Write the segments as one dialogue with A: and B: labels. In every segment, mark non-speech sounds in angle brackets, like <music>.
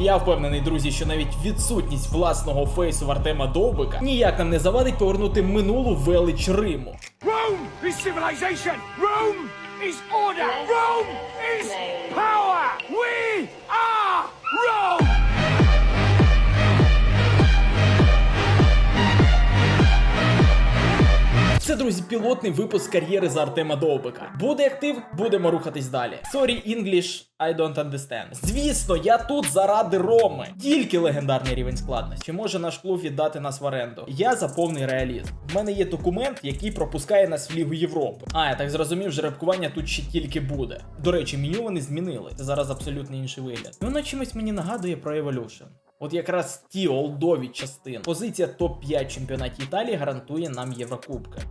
A: Я впевнений, друзі, що навіть відсутність власного фейсу в Артема Довбика ніяк нам не завадить повернути минулу велич Риму.
B: Rome is civilization. Rome is order. Rome is power.
A: Це, друзі, пілотний випуск кар'єри за Артема Довбика. Буде актив, будемо рухатись далі. Sorry, English, I don't understand. Звісно, я тут заради Роми. Тільки легендарний рівень складності. Чи може наш клуб віддати нас в оренду? Я за повний реалізм. В мене є документ, який пропускає нас в Лігу Європи. А, я так зрозумів, жеребкування тут ще тільки буде. До речі, меню вони змінили. Це зараз абсолютно інший вигляд. І воно чимось мені нагадує про Evolution. От якраз ті олдові частини. Позиція топ-5 чемпіонаті Італії гарантує нам Єврокубки.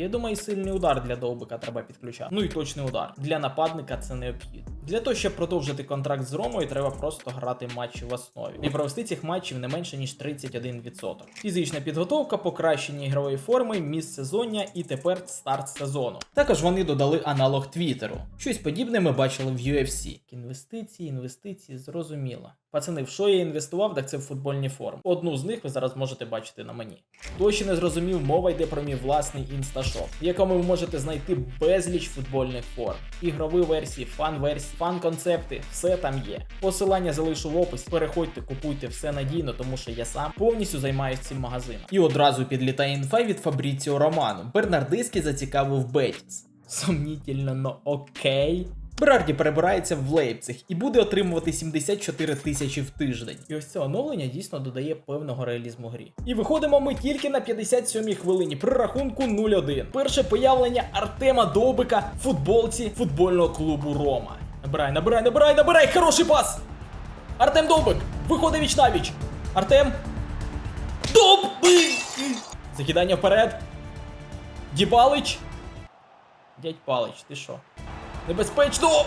A: Я думаю, сильний удар для довбика треба підключати. Ну і точний удар. Для нападника це необхідно. Для того, щоб продовжити контракт з Ромою, треба просто грати матчі в основі. І провести цих матчів не менше ніж 31%. Фізична підготовка, покращення ігрової форми, міжсезоння і тепер старт сезону. Також вони додали аналог Твіттеру. Щось подібне ми бачили в UFC. Інвестиції, інвестиції, зрозуміло. Пацани, в що я інвестував, так це в футбольні форми. Одну з них ви зараз можете бачити на мені. Хто ще не зрозумів, мова йде про мій власний інсташоп, в якому ви можете знайти безліч футбольних форм, ігрові версії, фан-версії, фан-концепти, все там є. Посилання залишу в описі. Переходьте, купуйте все надійно, тому що я сам повністю займаюся цим магазином. І одразу підлітає інфа від Фабріціо Роману. Бернардиський зацікавив Бетіс. Сомнітельно, но окей. Берарді перебирається в Лейпциг і буде отримувати 74 тисячі в тиждень. І ось це оновлення дійсно додає певного реалізму грі. І виходимо ми тільки на 57-й хвилині при рахунку 0-1. Перше появлення Артема Довбика в футболці футбольного клубу Рома. Набирай, набирай, набирай, набирай! Хороший пас! Артем Довбик! Виходить віч навіч! Артем! Довбик! Закидання вперед. Дібалич. Дядь Палич, ти що? Небезпечно!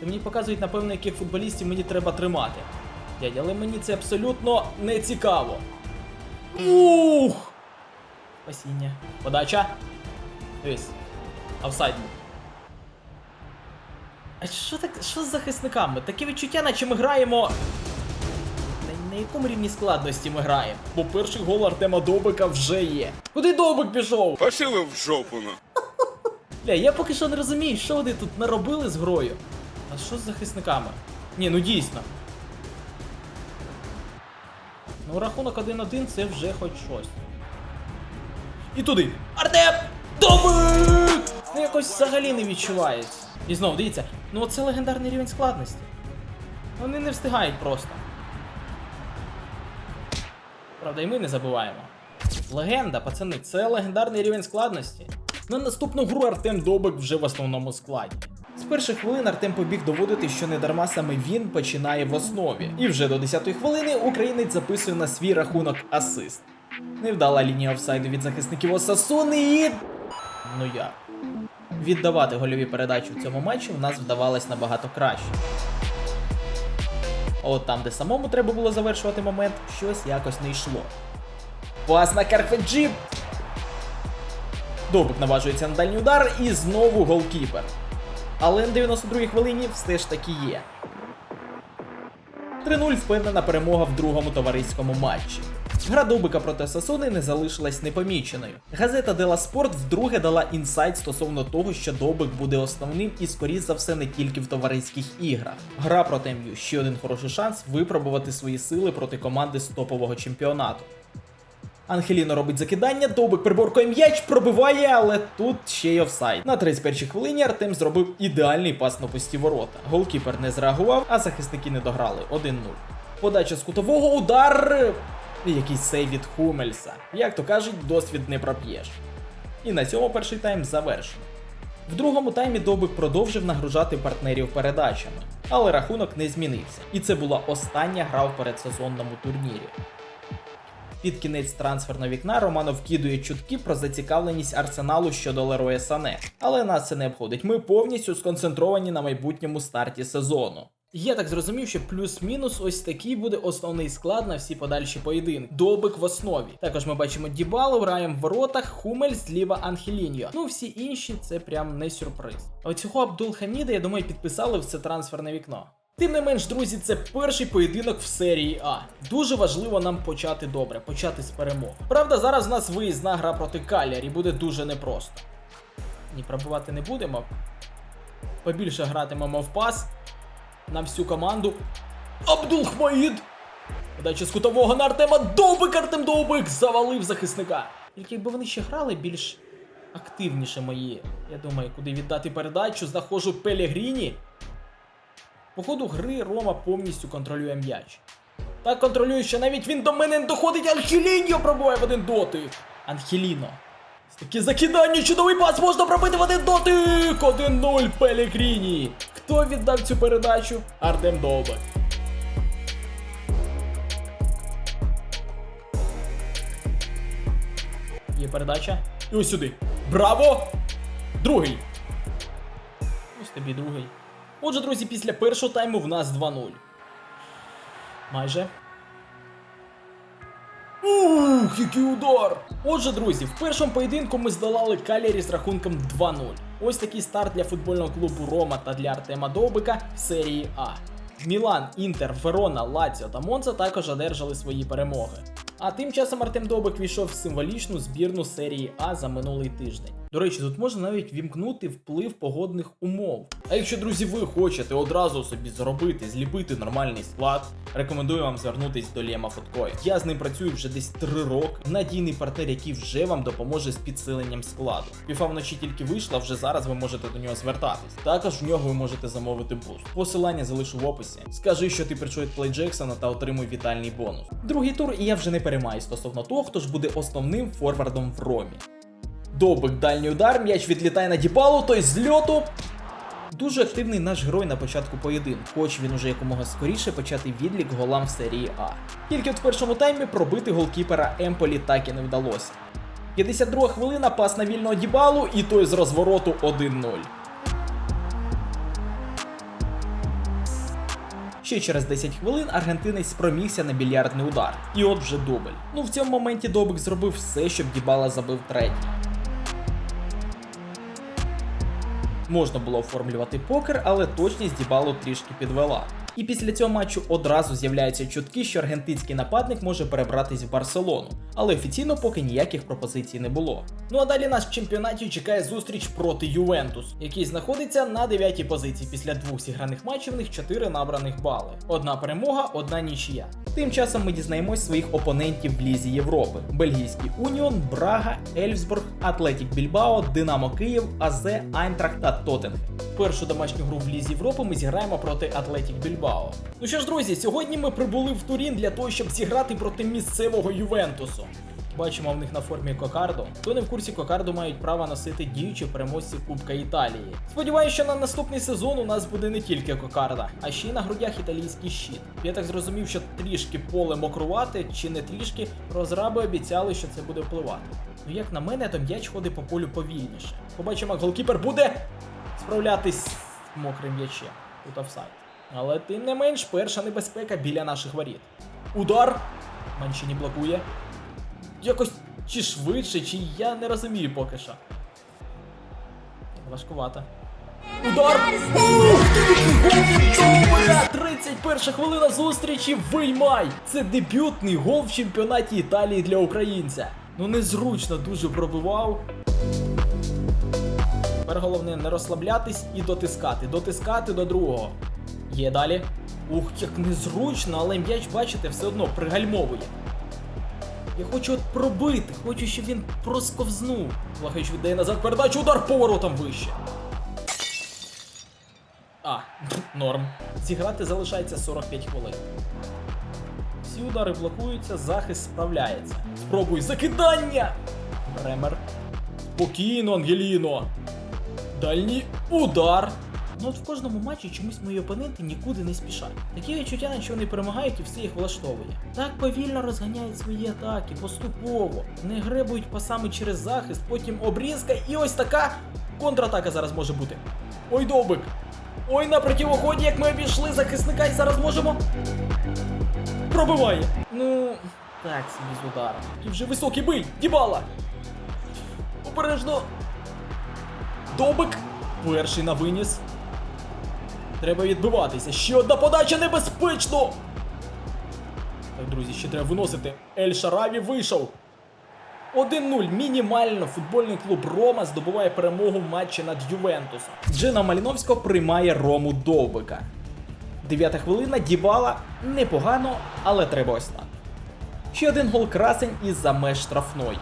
A: Це мені показують, напевно, яких футболістів мені треба тримати. Дядь, але мені це абсолютно не цікаво. Ух! Спасіння. Подача. Дивись. Офсайд. А що так, що з захисниками? Таке відчуття, наче ми граємо. На, на якому рівні складності ми граємо? Бо перший гол Артема Довбика вже є. Куди Довбик пішов?
C: Пошли в жопу, ну.
A: Бля, я поки що не розумію, що вони тут наробили з грою. А що з захисниками? Ні, ну дійсно. Ну, рахунок 1-1 це вже хоч щось. І туди. Артем! Добик! Ну якось взагалі не відчувається. І знову, дивіться, ну оце легендарний рівень складності. Вони не встигають просто. Правда, і ми не забуваємо. Легенда, пацани, це легендарний рівень складності. На наступну гру Артем Добик вже в основному складі. З перших хвилин Артем побіг доводити, що не дарма саме він починає в основі. І вже до 10-ї хвилини українець записує на свій рахунок асист. Невдала лінія офсайду від захисників Осасуни і. Ну як? Віддавати гольові передачі в цьому матчі в нас вдавалось набагато краще. А От там, де самому треба було завершувати момент, щось якось не йшло. Пас на Карфеджі. Добик наважується на дальній удар і знову голкіпер. Але на 92-й хвилині все ж таки є. 3-0 впевнена перемога в другому товариському матчі. Гра Добика проти Сасуни не залишилась непоміченою. Газета Дела Спорт вдруге дала інсайт стосовно того, що Добик буде основним і, скоріш за все, не тільки в товариських іграх. Гра проти МЮ ще один хороший шанс випробувати свої сили проти команди з топового чемпіонату. Ангеліно робить закидання, Довбик приборкує м'яч, пробиває, але тут ще й офсайд. На 31-й хвилині Артем зробив ідеальний пас на пусті ворота. Голкіпер не зреагував, а захисники не дограли 1-0. Подача з кутового удар. Якийсь сейв від Хумельса. Як то кажуть, досвід не проп'єш. І на цьому перший тайм завершено. В другому таймі Довбик продовжив нагружати партнерів передачами, але рахунок не змінився. І це була остання гра в передсезонному турнірі. Під кінець трансферного вікна Романов вкидує чутки про зацікавленість арсеналу щодо Лероя Сане. Але нас це не обходить. Ми повністю сконцентровані на майбутньому старті сезону. Я так зрозумів, що плюс-мінус ось такий буде основний склад на всі подальші поєдинки. Довбик в основі. Також ми бачимо Дібалу, граємо в воротах, Хумель зліва Анхеліньо. Ну всі інші це прям не сюрприз. Оцього Абдулхаміда, я думаю, підписали в це трансферне вікно. Тим не менш, друзі, це перший поєдинок в серії А. Дуже важливо нам почати добре, почати з перемог. Правда, зараз в нас виїзна гра проти Калярі буде дуже непросто. Ні, пробивати не будемо. Побільше гратимемо в пас на всю команду. Абдул Хмаїд! Подача з кутового на Артема Довбик, Артем Довбик завалив захисника. Тільки якби вони ще грали більш активніше мої. Я думаю, куди віддати передачу, знаходжу Пелегріні. По ходу гри Рома повністю контролює м'яч. Так контролює, що навіть він до мене не доходить, Анхеліньо пробує в один дотик. Анхеліно. Таке закидання, чудовий пас можна пробити в один дотик! 1-0 Пелегріні. Хто віддав цю передачу? Артем Довбик. Є передача. І ось сюди. Браво! Другий. Ось тобі другий. Отже, друзі, після першого тайму в нас 2-0. Майже. Ух, який удар! Отже, друзі, в першому поєдинку ми здолали Калярі з рахунком 2-0. Ось такий старт для футбольного клубу Рома та для Артема Довбика в серії А. Мілан, Інтер, Верона, Лаціо та Монца також одержали свої перемоги. А тим часом Артем Довбик війшов в символічну збірну серії А за минулий тиждень. До речі, тут можна навіть вімкнути вплив погодних умов. А якщо, друзі, ви хочете одразу собі зробити, зліпити нормальний склад, рекомендую вам звернутись до Лєма Фоткоя. Я з ним працюю вже десь 3 роки. Надійний партнер, який вже вам допоможе з підсиленням складу. Фіфа вночі тільки вийшла, вже зараз ви можете до нього звертатись. Також в нього ви можете замовити буст. Посилання залишу в описі. Скажи, що ти від Плей Джексона та отримуй вітальний бонус. Другий тур, і я вже не переймаю стосовно того, хто ж буде основним форвардом в Ромі. Довбик дальній удар, м'яч відлітає на Дібалу, той з льоту. Дуже активний наш герой на початку поєдинку, хоч він уже якомога скоріше почати відлік голам в серії А. Тільки в першому таймі пробити голкіпера Емполі так і не вдалося. 52 хвилина, пас на вільного Дібалу, і той з розвороту 1-0. Ще через 10 хвилин аргентинець спромігся на більярдний удар. І от вже дубль. Ну в цьому моменті Добик зробив все, щоб Дібала забив третій. Можна було оформлювати покер, але точність Дібалу трішки підвела. І після цього матчу одразу з'являються чутки, що аргентинський нападник може перебратись в Барселону, але офіційно поки ніяких пропозицій не було. Ну а далі нас в чемпіонаті чекає зустріч проти Ювентус, який знаходиться на 9-й позиції після двох зіграних матчів, в них 4 набраних бали. Одна перемога, одна нічия. Тим часом ми дізнаємось своїх опонентів в Лізі Європи: Бельгійський Уніон, Брага, Ельфсбург, Атлетік Більбао, Динамо Київ, АЗ, Айнтрахт та Тоттенхем. Першу домашню гру в Лізі Європи ми зіграємо проти Атлетік Більбао. Ну що ж, друзі, сьогодні ми прибули в Турін для того, щоб зіграти проти місцевого Ювентусу. Бачимо в них на формі Кокардо. Хто не в курсі Кокардо мають право носити діючі переможці Кубка Італії. Сподіваюся, що на наступний сезон у нас буде не тільки Кокарда, а ще й на грудях італійський щит. Я так зрозумів, що трішки поле мокрувати, чи не трішки, розраби обіцяли, що це буде впливати. Ну як на мене, то м'яч ходить по полю повільніше. Побачимо, як голкіпер буде справлятись з мокрим м'ячем. Тут офсайд. Але тим не менш, перша небезпека біля наших воріт. Удар. Манчині блокує. Якось чи швидше, чи я не розумію поки що. Важкувато. Удар! Ух ти, Довбика! 31 хвилина зустрічі виймай! Це дебютний гол в чемпіонаті Італії для українця. Ну незручно дуже пробивав. Тепер головне не розслаблятись і дотискати. Дотискати до другого. Є далі. Ух, як незручно, але м'яч, бачите, все одно пригальмовує. Я хочу от пробити, хочу, щоб він просковзнув. Лагач віддає назад передачу, удар поворотом вище. А, <laughs> норм. Зіграти залишається 45 хвилин. Всі удари блокуються, захист справляється. Спробуй закидання! Бремер. Спокійно, Ангеліно. Дальній удар. Ну от в кожному матчі чомусь мої опоненти нікуди не спішать. Такі відчуття, наче вони перемагають і все їх влаштовує. Так повільно розганяють свої атаки, поступово, не гребують пасами через захист, потім обрізка і ось така контратака зараз може бути. Ой, довбик! Ой, на противоході, як ми обійшли захисника і зараз можемо. Пробиває! Ну, так собі з ударом. І вже високий бий! Дібала! Обережно! Добик! Перший на виніс. Треба відбиватися. Ще одна подача небезпечно! Так, друзі, ще треба виносити. Ель Шараві вийшов. 1-0. Мінімально футбольний клуб Рома здобуває перемогу в матчі над Ювентусом. Джина Маліновського приймає Рому Довбика. Дев'ята хвилина Дібала непогано, але треба ось. Ще один гол красень із-за меж штрафної.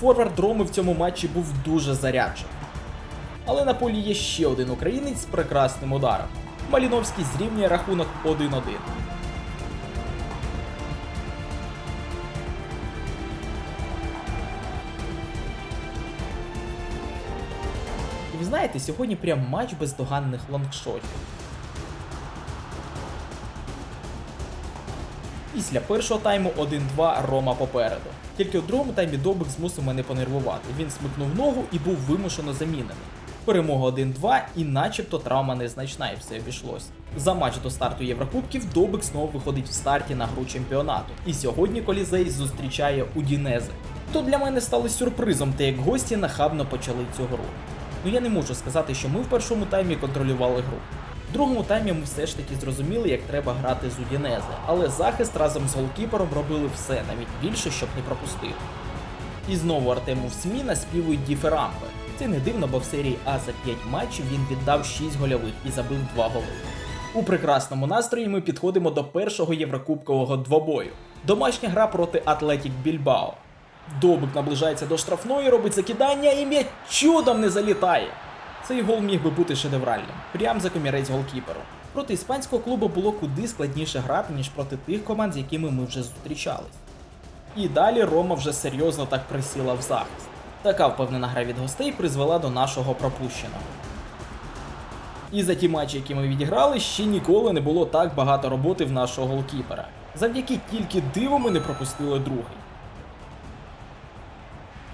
A: Форвард Роми в цьому матчі був дуже заряджений. Але на полі є ще один українець з прекрасним ударом. Маліновський зрівнює рахунок 1-1. І ви знаєте, сьогодні прям матч бездоганних лонгшотів. Після першого тайму 1-2 Рома попереду. Тільки у другому таймі Добик змусив мене понервувати. Він смикнув ногу і був вимушено замінений. Перемога 1-2 і начебто травма незначна і все обійшлось. За матч до старту Єврокубків Добик знову виходить в старті на гру чемпіонату. І сьогодні Колізей зустрічає Удінезе. То для мене стало сюрпризом, те як гості нахабно почали цю гру. Ну я не можу сказати, що ми в першому таймі контролювали гру. В другому таймі ми все ж таки зрозуміли, як треба грати з Удінезе, але захист разом з голкіпером робили все, навіть більше, щоб не пропустити. І знову Артему в СМІ наспівують діферампи. Це не дивно, бо в серії А за 5 матчів він віддав 6 гольових і забив 2 голи. У прекрасному настрої ми підходимо до першого єврокубкового двобою. Домашня гра проти Атлетік Більбао. Добик наближається до штрафної, робить закидання і м'яч чудом не залітає. Цей гол міг би бути шедевральним, прям за комірець голкіперу. Проти іспанського клубу було куди складніше грати, ніж проти тих команд, з якими ми вже зустрічались. І далі Рома вже серйозно так присіла в захист. Така впевнена гра від гостей призвела до нашого пропущеного. І за ті матчі, які ми відіграли, ще ніколи не було так багато роботи в нашого голкіпера. Завдяки тільки диву ми не пропустили другий.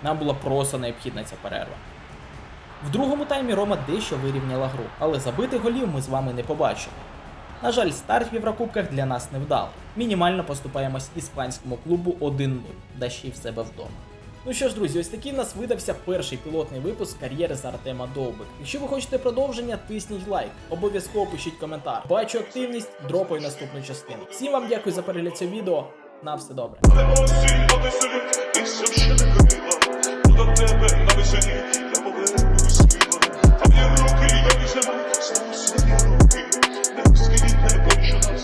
A: Нам була просто необхідна ця перерва. В другому таймі Рома дещо вирівняла гру, але забитих голів ми з вами не побачили. На жаль, старт в Єврокубках для нас не вдалий. Мінімально поступаємось іспанському клубу 1-0, да ще й в себе вдома. Ну що ж, друзі, ось такий у нас видався перший пілотний випуск кар'єри з Артема Довбик. Якщо ви хочете продовження, тисніть лайк, обов'язково пишіть коментар. Бачу активність, дропаю наступну частину. Всім вам дякую за перегляд цього відео. На все добре.
C: Я руки, не